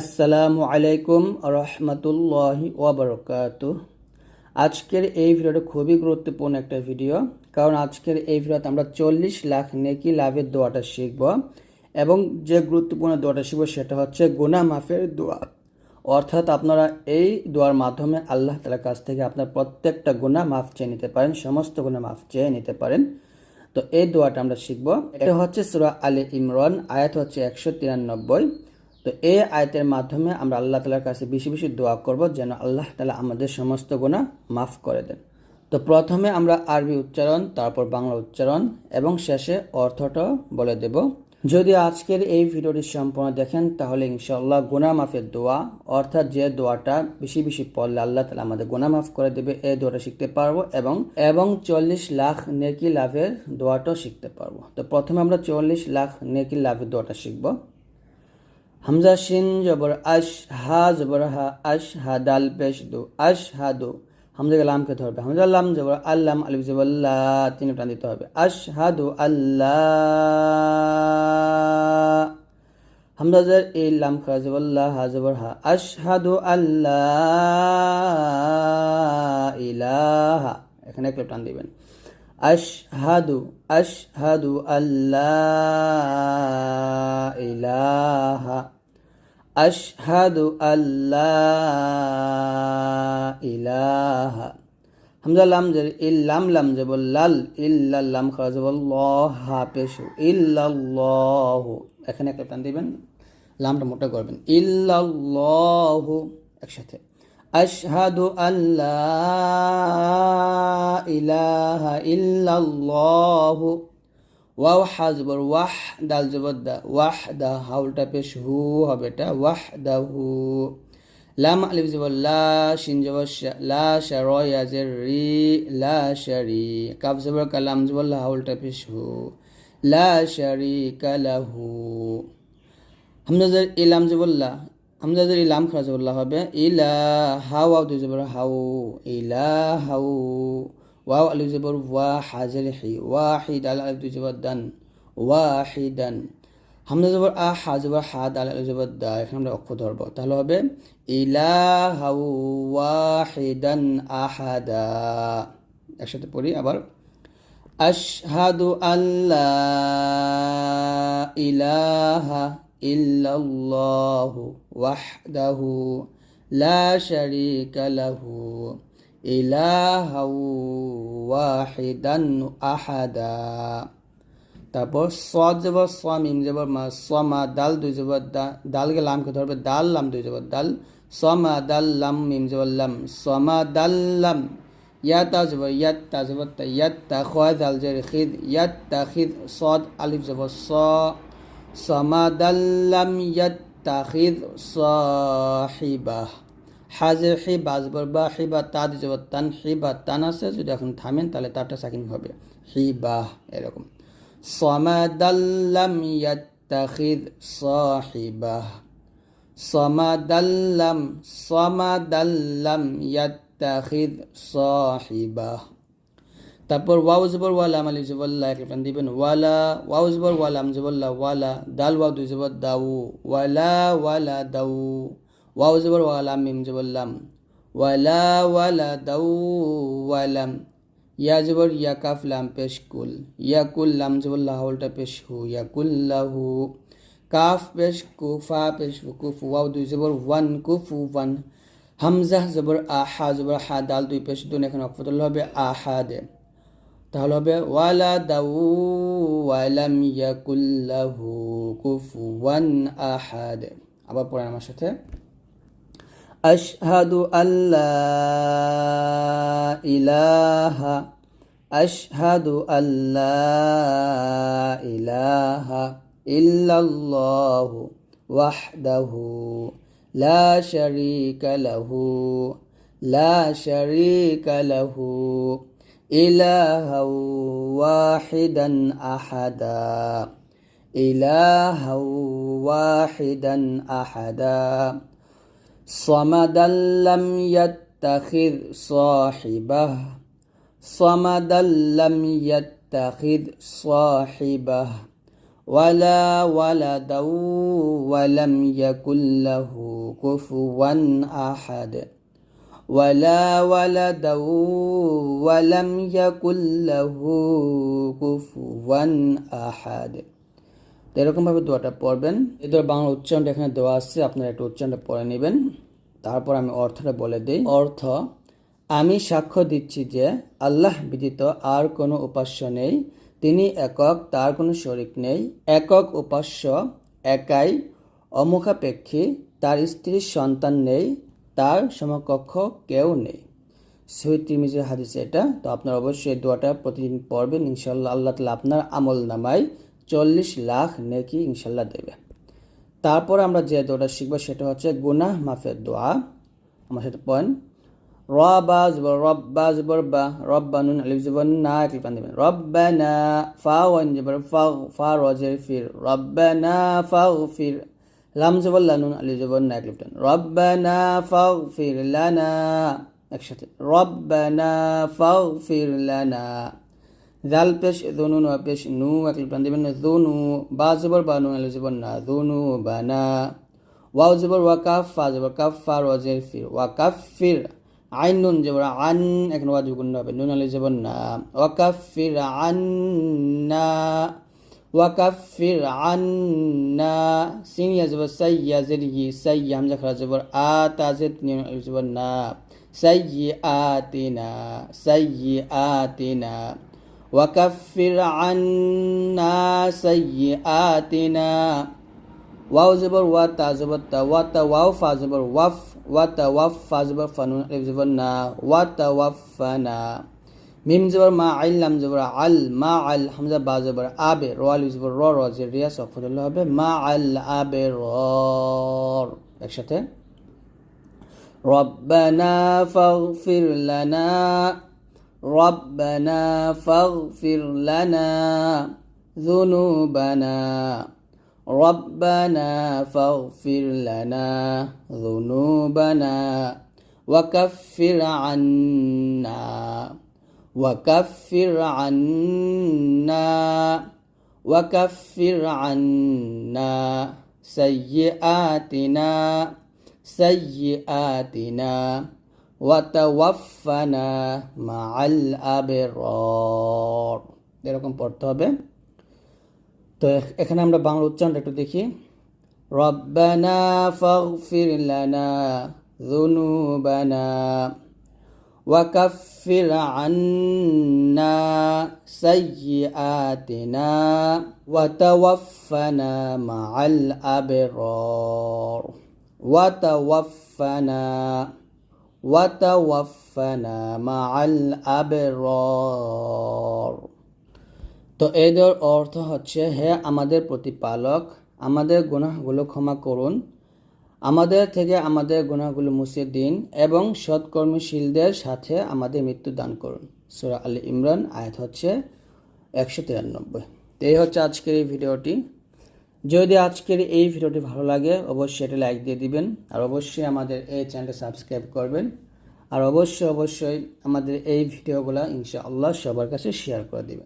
আসসালামু আলাইকুম রহমতুল্লাহি ওবরকাত আজকের এই ভিডিওটা খুবই গুরুত্বপূর্ণ একটা ভিডিও, কারণ আজকের এই ভিডিওতে আমরা চল্লিশ লাখ নেকি লাভের দোয়াটা শিখব এবং যে গুরুত্বপূর্ণ দোয়াটা শিখব সেটা হচ্ছে গুনা মাফের দোয়া। অর্থাৎ আপনারা এই দোয়ার মাধ্যমে আল্লাহ তালার কাছ থেকে আপনার প্রত্যেকটা গুনাহ মাফ চেয়ে নিতে পারেন, সমস্ত গুনাহ মাফ চেয়ে নিতে পারেন। তো এই দোয়াটা আমরা শিখব। এটা হচ্ছে সুরা আলী ইমরান, আয়াত হচ্ছে একশো তিরানব্বই। তো এই আয়তের মাধ্যমে আমরা আল্লাহ তালার কাছে বেশি বেশি দোয়া করব যেন আল্লাহ তালা আমাদের সমস্ত গুণা মাফ করে দেন। তো প্রথমে আমরা আরবি উচ্চারণ, তারপর বাংলা উচ্চারণ এবং শেষে অর্থটাও বলে দেব। যদি আজকের এই ভিডিওটি সম্পূর্ণ দেখেন, তাহলে ইনশাল্লাহ গুনা মাফের দোয়া, অর্থাৎ যে দোয়াটা বেশি বেশি পড়লে আল্লাহ তালা আমাদের গুনা মাফ করে দেবে, এই দোয়াটা শিখতে পারব এবং এবং চল্লিশ লাখ নেকি লাভের দোয়াটাও শিখতে পারব। তো প্রথমে আমরা চল্লিশ লাখ নেকি লাভের দোয়াটা শিখব। হামজা শিন জবর আশ হা জবর হা আশ হা দাল পেশ দু আশ হা দু। হামজা লামকে ধরবে। হামজা লাম জবর আল্লাম আলিফ জবল্লা তিন টান দিতে হবে। আশ হা দু আল্লাহ হামজাজের এই লাম খা জবল্লা হা জবর হা। আশ হা দু আল্লাহ ইলাহা। এখানে একটা টান দিবেন। আশহাদু আশহাদু আল্লাহ ইলাহা, আশহাদু আল্লাহ ইলাহা। হামজা লাম জের ইল্লাম লাম জবল লাল ইল্লাল্লাম খাওয়া জবল ল হা পেশু ইল্লাল্লাহু এখানে একটা টান দিবেন, লামটা মোটা করবেন ইল্লাল্লাহু একসাথে। আশহাদু আল্লাহ ইলাহা ইল্লাল্লাহু ওয়াও হাজবর ওয়াহ দাল জবর দা ওয়াহ দা হাউলটা পেশ হু হবে এটা ওয়াহ দা হু লাম আলিফ জবর, লা শিন লা শার ইয়াজের রি, লা শারি কাফ জবর কালাম জবর, লা হাউলটা পেশ হু। লা শারি কালাহু হামজাজের ইলাম জবল্লা হামজাজের ইলাম খারাজবল্লা হবে ইলা হাউ আউ দুই জবর হাউ ইলা হাউ ওয়াও আলু জবর ওয়া হাজের হি, ওয়াহিদ আল আলু দুই জবর দান, ওয়াহিদান। হামজা জবর আ, হা জবর হা দাল আলু জবর দা, এখানে আমরা অক্ষ ধরব। তাহলে হবে ইলা হাউ ওয়াহিদান আহাদা। একসাথে পড়ি আবার। আশহাদু আল্লাহ ইলাহা ইল্লাল্লাহ ওয়াহদাহু লা শারীকা লাহু ইলাহাউ ওয়াহিদান আহাদা। তারপর সদ যাব স মিম যাব মা স মা দাল দুই যাব দালকে লামকে ধরবে দাল লাম দুই যাব দাল স মা দাল লাম, মিম যাব লাম স মা দাল লাম, ইয়াত যাব ইয়াত যাব তা ইয়াত তা খয়, দাল যে খিদ ইয়াত তা খিদ, সদ, আলিফ যাব স। সমাদাল্লাম ইয়াত্তাখিদ সাহিবাহ হাজে হিবা জবর বা হিবা তাদ জবর তান হিবা তান আছে যদি এখন থামেন তাহলে তারটা সাকিন হবে হিবাহ এরকম সমাদাল্লাম ইয়াত্তাখিদ সাহিবাহ সমাদাল্লাম সমাদাল্লাম ইয়াত্তাখিদ সাহিবাহ তারপর ওয়াউ জবর ওয়ালা আম আলিফ জবল্লা এক টান দিবেন ওয়ালা ওয়াউ জবর ওয়ালা আম জবল্লা ওয়ালা দাল ওয়াউ দুই জবর দাউ ওয়ালা ওয়ালা দাউ ওয়াউ জবর ওয়ালা মিম জবল্লাম ওয়ালা ওয়ালা দাউ ওয়ালাম ইয়া জবর ইয়া কাফ লাম পেশ কুল ইয়া কুল লাম জবল্লা হাউলটা পেশ হু ইয়া কুল্লাহু কাফ পেশ কুফা পেশ কুফ ওয়াউ দুই জবর ওয়ান কুফু ওয়ান হামজা জবর আহা জবর হা দাল দুই পেশ দুন এখানে অফতুল হবে আহাদে তাহলে হবে ওয়ালা দাউ ওয়ালাম ইয়াকুল্লাহু কুফুয়ান আহাদ। আবার পড়েন আমার সাথে, আশহাদু আল্লাহ ইলাহা, আশহাদু আল্লাহ ইলাহা ইল্লাল্লাহু ওয়াহদাহু লা শারীকা লাহু, লা শারীকা লাহু إلها واحدا أحدا. إلها واحدا أحدا. صمدا لم يتخذ صاحبه. صمدا لم يتخذ صاحبه. ولا ولدا ولم يكن له كفوا أحد. ولا ولدا ولم يكن له كفوا أحد তো এরকমভাবে দোয়াটা পড়বেন এই দোয়ার বাংলা উচ্চারণটা এখানে দেওয়া আছে আপনারা একটু উচ্চারণটা পড়ে নেবেন তারপর আমি অর্থটা বলে দিই অর্থ আমি সাক্ষ্য দিচ্ছি যে আল্লাহ ব্যতীত আর কোনো উপাস্য নেই তিনি একক তার কোনো শরিক নেই একক উপাস্য একাই অমুখাপেক্ষী তার স্ত্রীর সন্তান নেই তার সমকক্ষ কেউ নেই। সহিদ তিরমিজের হাদিস এটা। তো আপনার অবশ্যই দোয়াটা প্রতিদিন পড়বেন। ইনশাল্লাহ আল্লাহ তালা আপনার আমল নামায় চল্লিশ লাখ নেকি ইনশাল্লাহ দেবে। তারপর আমরা যে দোয়াটা শিখব সেটা হচ্ছে গুনাহ মাফের দোয়া। আমার সাথে পয়েন্ট রবা রব্বা বা না রব্বানা ফা ফির। রব্বানা ফির। লাম জবর লানুন আলিফ জবর না একলি পান রব্বানা ফা ফির লানা। একসাথে। রব্বানা ফা ফির লানা। জাল পেশ দনু পেশ নু একলি পান দেবেন দনু। বা জবর বা নুন জবর না। দনু বানা ওয়াও জবর ওয়াকাফ জবর কাফ রজের ফির। ওয়াকাফ ফির আইন নুন জবর আন। এখন ওয়াজু গুণ হবে। নুন আলি জবর না। ওয়াকাফির আন্না ওয়াকাফির আন্না সিন ইয়া জবর সাই ইয়া জের ই সাই হামজা খারা জবর আ তাজেদ জবর না। সাই আতিনা সাই আতিনা ওয়াকাফির আন্না সাই আতিনা ওয়াও জবর ওয়া তা জবর তা, ওয়া তা ওয়াও ফা জবর ওয়াফ, ওয়া তা ওয়াফ ফা জবর ফানুন জবর না। ওয়া তা ওয়াফানা মিম জবর মা আইল লাম জবর আল মা আল হামজা বা জবর আবে র আলিফ জবর র র যে রিয়া সফরুল্লাহ হবে মা আল আবে র একসাথে ربنا فاغفر لنا ربنا فاغفر لنا ذنوبنا ربنا فاغفر لنا ذنوبنا وكفر عنا وكفر عنا وكفر عنا سيئاتنا سيئاتنا وتوفنا مع الأبرار এরকম পড়তে হবে তো এখ- এখানে আমরা বাংলা উচ্চারণটা একটু দেখি রব্বানা ফাগফির লানা যুনুবানা وكفر عنا سيئاتنا وتوفنا مع الأبرار وتوفنا وتوفنا مع الأبرار তো এদের অর্থ হচ্ছে হে আমাদের প্রতিপালক আমাদের গুনাহগুলো ক্ষমা করুন আমাদের থেকে আমাদের গুনাহগুলো মুছে দিন এবং সৎকর্মশীলদের সাথে আমাদের মৃত্যু দান করুন। সুরা আলী ইমরান, আয়াত হচ্ছে একশো তিরানব্বই। তো এই হচ্ছে আজকের এই ভিডিওটি। যদি আজকের এই ভিডিওটি ভালো লাগে, অবশ্যই এটা লাইক দিয়ে দিবেন আর অবশ্যই আমাদের এই চ্যানেলটা সাবস্ক্রাইব করবেন। আর অবশ্যই অবশ্যই আমাদের এই ভিডিওগুলো ইনশাআল্লাহ সবার কাছে শেয়ার করে দিবেন।